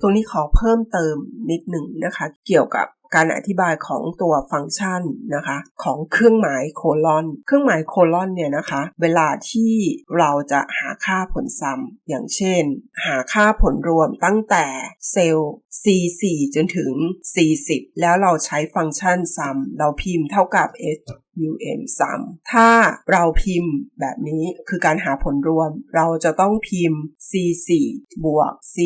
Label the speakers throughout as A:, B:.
A: ตรงนี้ขอเพิ่มเติมนิดหนึ่งนะคะ เกี่ยวกับ การอธิบายของตัวฟังก์ชันนะคะ ของเครื่องหมายโคลอน เครื่องหมายโคลอนเนี่ยนะคะ เวลาที่เราจะหาค่าผลซ้ำอย่างเช่น หาค่าผลรวมตั้งแต่เซลล์ C4 จนถึง C10 แล้วเราใช้ฟังก์ชันซ้ำเราพิมพ์เท่ากับ S um ซ้ำถ้าเราพิมพ์แบบนี้คือการหาผลรวม เราจะต้องพิมพ์ c 4บวก c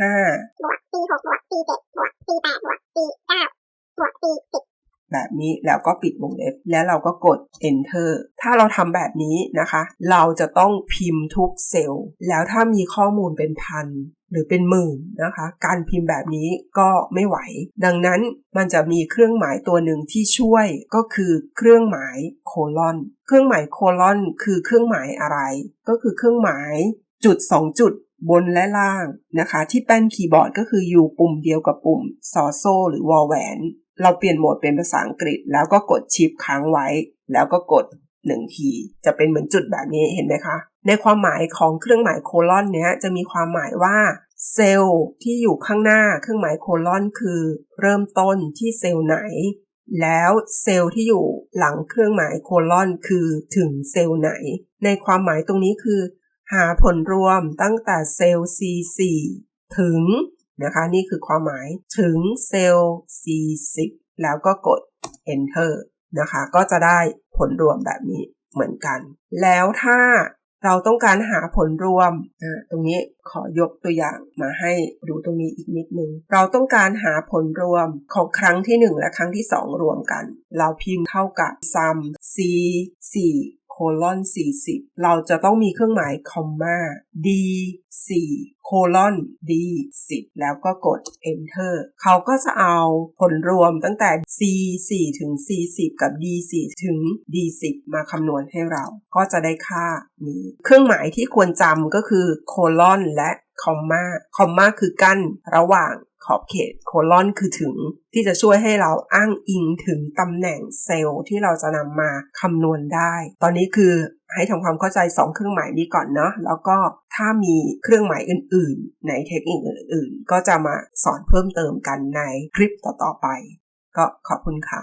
A: 5
B: บวก c 6บวก c 7บวก c 8บวก c 9บวก c 10
A: แบบนี้แล้วก็ปิดวงเล็บแล้วเราก็กด enter ถ้าเราทำแบบนี้นะคะ เราจะต้องพิมพ์ทุกเซลล์ แล้วถ้ามีข้อมูลเป็นพันหรือเป็นหมื่นนะคะ การพิมพ์แบบนี้ก็ไม่ไหว ดังนั้นมันจะมีเครื่องหมายตัวหนึ่งที่ช่วยก็คือเครื่องหมายโคลอน เครื่องหมายโคลอนคือเครื่องหมายอะไร ก็คือเครื่องหมาย จุด 2 จุดบนและล่างนะคะ ที่แป้นคีย์บอร์ดก็คืออยู่ปุ่มเดียวกับปุ่มซอโซหรือวอลแหวนเราเปลี่ยนโหมดเป็นภาษาอังกฤษ แล้วก็กดชิปค้างไว้ แล้วก็กดหนึ่งที จะเป็นเหมือนจุดแบบนี้เห็นไหมคะ ในความหมายของเครื่องหมายโคลอนเนี้ยจะมีความหมายว่าเซลล์ที่อยู่ข้างหน้าเครื่องหมายโคลอนคือ เริ่มต้นที่เซลล์ไหน แล้วเซลล์ที่อยู่หลังเครื่องหมายโคลอนคือถึงเซลล์ไหน ในความหมายตรงนี้คือ หาผลรวมตั้งแต่เซลล์ C4 ถึงนะคะนี่คือความหมายถึงเซลล์ C10 แล้วก็กด enter นะคะก็จะได้ผลรวมแบบนี้เหมือนกัน แล้วถ้าเราต้องการหาผลรวมตรงนี้ขอยกตัวอย่างมาให้ดูตรงนี้อีกนิดนึง เราต้องการหาผลรวมของครั้งที่ 1 และครั้งที่ 2 รวมกัน เราพิมพ์เท่ากับ sum c 4 โคลอน40 เราจะต้องมีเครื่องหมายคอมมา d 4โคลอน d 10แล้วก็กด enter เขาก็จะเอาผลรวมตั้งแต่ c 4ถึง c 10กับ d 4ถึง d 10มาคำนวณให้เรา ก็จะได้ค่านี้ เครื่องหมายที่ควรจำก็คือโคลอนและ คอมมาคอมมาคือกั้นระหว่างขอบเขตโคลอนคือถึงที่จะช่วยให้เราอ้างอิงถึงตำแหน่งเซลล์ที่เราจะนำมาคำนวณได้ ตอนนี้คือให้ทำความเข้าใจ 2 เครื่องหมายนี้ก่อนเนาะแล้วก็ถ้ามีเครื่องหมายอื่น ๆ ในเทคนิคอื่น ๆ ก็จะมาสอนเพิ่มเติมกันในคลิปต่อ ๆ ไป ก็ขอบคุณค่ะ